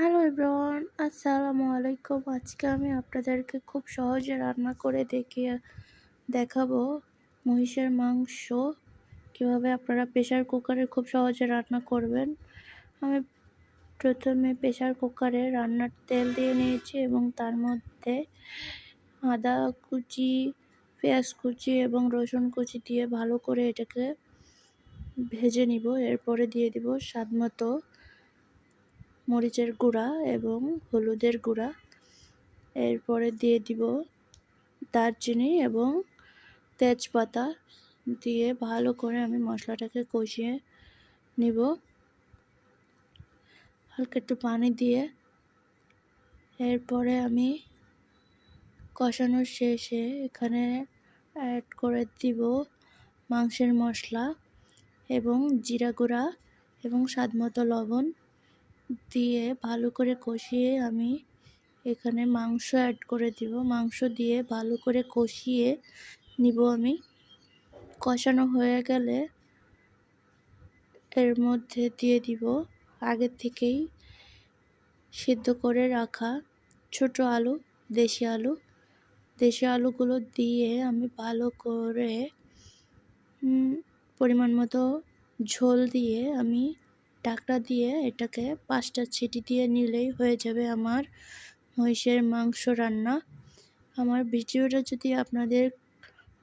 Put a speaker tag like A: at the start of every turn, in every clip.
A: Hello everyone আসসালামু আলাইকুম আজকে আমি আপনাদেরকে খুব সহজে রান্না করে দেখিয়ে দেখাবো মহিষের মাংস। কীভাবে আপনারা প্রেশার কুকারে খুব সহজে রান্না করবেন। আমি প্রথমে প্রেশার কুকারে রান্নার তেল দিয়ে নিয়েছি এবং তার মধ্যে আদা কুচি, পেঁয়াজ কুচি এবং রসুন কুচি দিয়ে ভালো করে এটাকে ভেজে নিব। এরপরে দিয়ে দিব স্বাদ মতো মরিচের গুঁড়া এবং হলুদের গুঁড়া। এরপরে দিয়ে দিব দারচিনি এবং তেজপাতা। দিয়ে ভালো করে আমি মশলাটাকে কষিয়ে নিব। হালকা একটু পানি দিয়ে। এরপরে আমি কষানোর শেষে এখানে অ্যাড করে দিব মাংসের মশলা এবং জিরা গুঁড়া এবং স্বাদ মতো লবণ। দিয়ে ভালো করে কষিয়ে আমি এখানে মাংস অ্যাড করে দিব। মাংস দিয়ে ভালো করে কষিয়ে নিব আমি। কষানো হয়ে গেলে এর মধ্যে দিয়ে দিব আগের থেকেই সিদ্ধ করে রাখা ছোট আলু, দেশি আলু। দেশি আলুগুলো দিয়ে আমি ভালো করে পরিমাণ মতো ঝোল দিয়ে আমি ডাকটা দিয়ে এটাকে পাঁচটা ছিটি দিয়ে নিলেই হয়ে যাবে আমার মহিষের মাংস রান্না। আমার ভিডিওটা যদি আপনাদের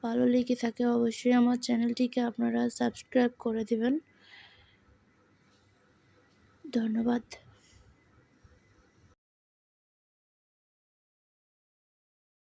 A: ভালো লেগে থাকে, অবশ্যই আমার চ্যানেলটিকে আপনারা সাবস্ক্রাইব করে দেবেন। ধন্যবাদ।